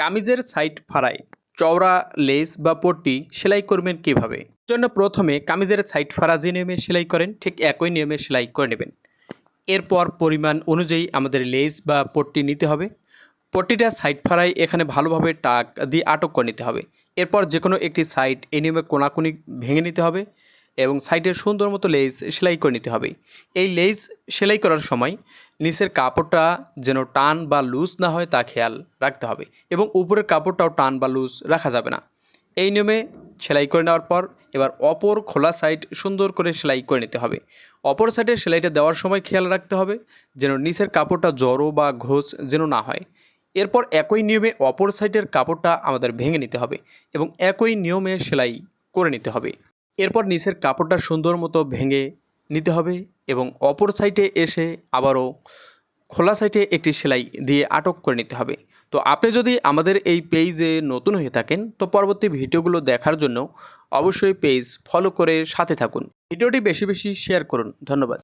কামিজের সাইড ফাড়ায়, চওড়া, লেস বা পট্টি সেলাই করবেন কীভাবে? জন্য প্রথমে কামিজের সাইড ফাড়া যে নিয়মে সেলাই করেন, ঠিক একই নিয়মে সেলাই করে নেবেন। এরপর পরিমাণ অনুযায়ী আমাদের লেস বা পট্টি নিতে হবে। পট্টিটা সাইড ফাড়ায় এখানে ভালোভাবে টাক দিয়ে আটক করে নিতে হবে। এরপর যে কোনো একটি সাইড এই নিয়মে কোনাকুনি ভেঙে নিতে হবে। এবং সাইডে সুন্দর মতো লেজ সেলাই করে নিতে হবে। এই লেজ সেলাই করার সময় নিচের কাপড়টা যেন টান বা লুজ না হয় তা খেয়াল রাখতে হবে এবং উপরের কাপড়টাও টান বা লুজ রাখা যাবে না। এই নিয়মে সেলাই করে নেওয়ার পর এবার অপর খোলা সাইড সুন্দর করে সেলাই করে নিতে হবে। অপর সাইডে সেলাইটা দেওয়ার সময় খেয়াল রাখতে হবে যেন নিচের কাপড়টা জড়ো বা ঘোষ যেন না হয়। এরপর একই নিয়মে অপর সাইডের কাপড়টা আমাদের ভেঙে নিতে হবে এবং একই নিয়মে সেলাই করে নিতে হবে। এরপর নিচের কাপড়টা সুন্দর মতো ভেঙে নিতে হবে এবং অপর সাইডে এসে আবারও খোলা সাইডে একটি সেলাই দিয়ে আটক করে নিতে হবে। তো আপনি যদি আমাদের এই পেজে নতুন হয়ে থাকেন, তো পরবর্তী ভিডিওগুলো দেখার জন্য অবশ্যই পেজ ফলো করে সাথে থাকুন। ভিডিওটি বেশি বেশি শেয়ার করুন। ধন্যবাদ।